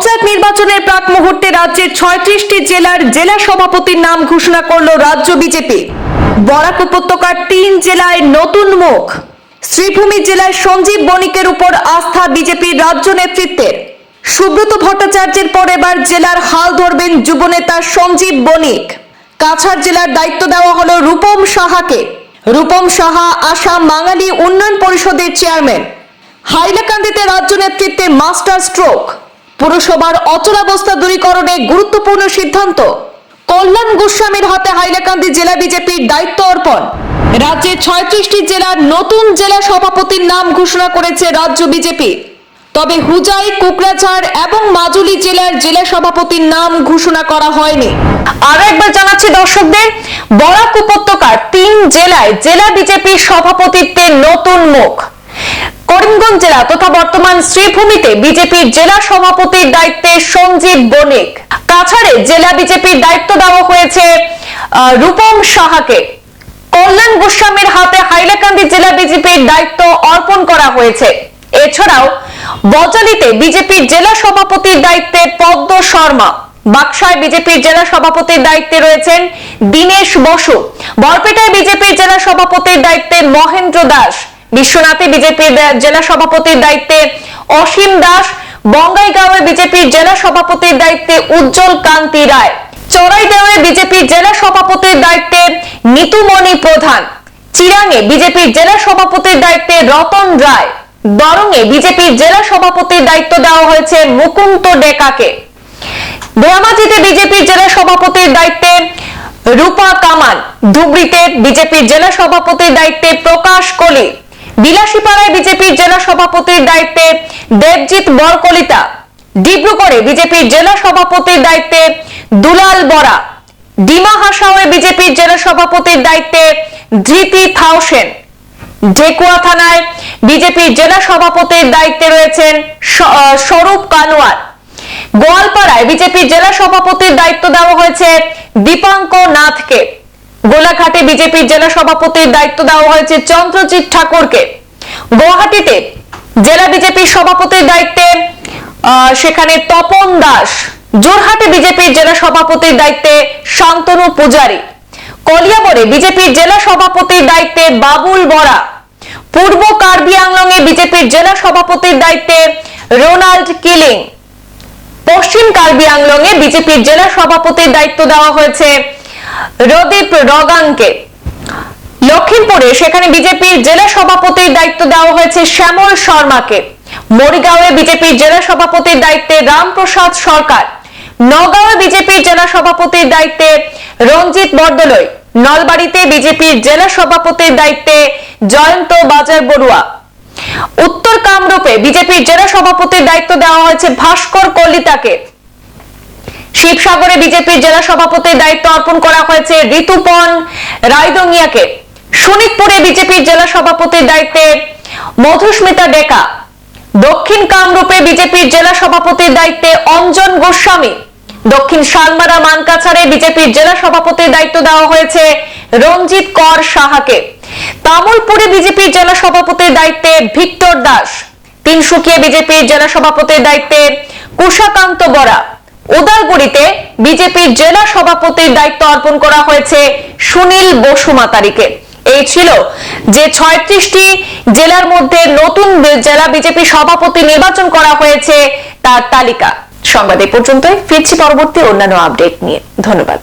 পঞ্চায়েত নির্বাচনের প্রাক মুহূর্তে রাজ্যের ছয়ত্রিশটি জেলার জেলা সভাপতির নাম ঘোষণা করল রাজ্য বিজেপি। বরাক উপত্যকার তিন জেলায় নতুন মুখ। শ্রীভূমি জেলায় সঞ্জীব বণিকের উপর আস্থা বিজেপির রাজ্য নেতৃত্বের। সুব্রত ভট্টাচার্যের পর এবার জেলার হাল ধরবেন যুবনেতা সঞ্জীব বণিক। কাছাড় জেলার দায়িত্ব দেওয়া হলো রূপম সাহাকে। রূপম সাহা আসাম বাঙালি উন্নয়ন পরিষদের চেয়ারম্যান। হাইলাকান্দিতে রাজ্য নেতৃত্বে মাস্টার স্ট্রোক। পুরসভার অচলাবস্থা দূরীকরণে গুরুত্বপূর্ণ সিদ্ধান্ত। কল্যাণ গোস্বামীর হাতে হাইলাকান্দি জেলা বিজেপির দায়িত্ব অর্পণ। রাজ্যের ছয়ত্রিশটি জেলার নতুন জেলা সভাপতির নাম ঘোষণা করেছে রাজ্য বিজেপি। তবে হুজাই, কোকরাঝাড় এবং মাজুলি জেলার জেলা সভাপতির নাম ঘোষণা করা হয়নি। আরও একবার জানাচ্ছি দর্শকদের, বরাক উপত্যকার তিন জেলায় জেলা বিজেপির সভাপতিত্বের নতুন মুখ। করিমগঞ্জ জেলা তথা বর্তমান শ্রীভূমিতে বিজেপির জেলা সভাপতির দায়িত্বে সঞ্জীব বণিক। কাছাড়ে জেলা বিজেপির দায়িত্ব দেওয়া হয়েছে রূপম সাহাকে। কল্যাণ গোস্বামীর হাতে হাইলাকান্দি জেলা বিজেপির দায়িত্ব অর্পণ করা হয়েছে। এছাড়াও বজালিতে বিজেপির জেলা সভাপতির দায়িত্বে পদ্ম শর্মা। বাক্সায় বিজেপির জেলা সভাপতির দায়িত্বে রয়েছেন দীনেশ বসু। বরপেটায় বিজেপির জেলা সভাপতির দায়িত্বে মহেন্দ্র দাস। বিশ্বনাথে বিজেপির জেলা সভাপতির দায়িত্বে অসীম দাস, বঙ্গাইগাঁওয়ে বিজেপির জেলা সভাপতির দায়িত্বে উজ্জ্বল কান্তি রায়। চড়াইদেওয়ে বিজেপির জেলা সভাপতির দায়িত্বে নিতুমণি প্রধান। চিরাঙে বিজেপির জেলা সভাপতির দায়িত্বে রতন রায়। দরঙে বিজেপির জেলা সভাপতির দায়িত্ব দেওয়া হয়েছে মুকুন্দ ডেকাকে। ধেমাজিতে বিজেপির জেলা সভাপতির দায়িত্বে রূপা কামাল ধুবড়িতে বিজেপির জেলা সভাপতির দায়িত্বে প্রকাশ কলি বিলাসীপাড়ায় বিজেপির জেলা সভাপতির দায়িত্বে দেবজিৎ বরকলিতা, ডিব্রুগড়ে বিজেপির জেলা সভাপতির দায়িত্বে দুলাল বরা, ডিমা হাসাওয়ে বিজেপির জেলা সভাপতির দায়িত্বে ধৃতি থাউসেন। ঢেকুয়া থানায় বিজেপির জেলা সভাপতির দায়িত্বে রয়েছেন স্বরূপ কানোয়ার। গোয়ালপাড়ায় বিজেপির জেলা সভাপতির দায়িত্ব দেওয়া হয়েছে দীপাঙ্ক নাথকে গোলাঘাটে বিজেপির জেলা সভাপতির দায়িত্ব দেওয়া হয়েছে চন্দ্রজিৎ ঠাকুরকে। গুয়াহাটিতে জেলা বিজেপির সভাপতির দায়িত্বে সেখানে তপন দাস। জোরহাটে বিজেপির জেলা সভাপতির দায়িত্বে শান্তনু পূজারী। কলিয়াবরে বিজেপির জেলা সভাপতির দায়িত্বে বাবুল বরা পূর্ব কার্বি আংলংয়ে বিজেপির জেলা সভাপতির দায়িত্বে রোনাল্ড কিলিং। পশ্চিম কার্বি আংলংয়ে বিজেপির জেলা সভাপতির দায়িত্ব দেওয়া হয়েছে রদীপ রগাংকে লক্ষিমপুরে সেখানে বিজেপির জেলা সভাপতির দায়িত্ব দেওয়া হয়েছে শ্যামল শর্মাকে। মরিগাঁওয়ে বিজেপির জেলা সভাপতির দায়িত্বে রামপ্রসাদ সরকার। নগাঁওয়ে বিজেপির জেলা সভাপতির দায়িত্বে রঞ্জিত বরদলৈ। নলবাড়িতে বিজেপির জেলা সভাপতির দায়িত্বে জয়ন্ত বাজার বড়ুয়া উত্তর কামরূপে বিজেপির জেলা সভাপতির দায়িত্ব দেওয়া হয়েছে ভাস্কর কলিতাকে। শিবসাগরে বিজেপির জেলা সভাপতির দায়িত্ব অর্পণ করা হয়েছে ঋতুপন রায়দঙ্গিয়াকে। শোনিতপুরে বিজেপির জেলা সভাপতির দায়িত্বে মধুস্মিতা ডেকা। দক্ষিণ কামরূপে বিজেপির জেলা সভাপতির দায়িত্বে অঞ্জন গোস্বামী। দক্ষিণ শালমারা মানকাছাড়ে বিজেপির জেলা সভাপতির দায়িত্ব দেওয়া হয়েছে রঞ্জিত কর সাহাকে। তামুলপুরে বিজেপির জেলা সভাপতির দায়িত্বে ভিক্টর দাস। তিনসুকিয়া বিজেপির জেলা সভাপতির দায়িত্বে কুশাকান্ত বরা। উদালগুড়িতে বিজেপির জেলা সভাপতির দায়িত্ব অর্পণ করা হয়েছে সুনীল বসুমাতারিকে এই ছিল যে ছয়ত্রিশটি জেলার মধ্যে নতুন জেলা বিজেপি সভাপতি নির্বাচন করা হয়েছে তার তালিকা। সংবাদ এ পর্যন্তই, ফিরছি পরবর্তী অন্যান্য আপডেট নিয়ে। ধন্যবাদ।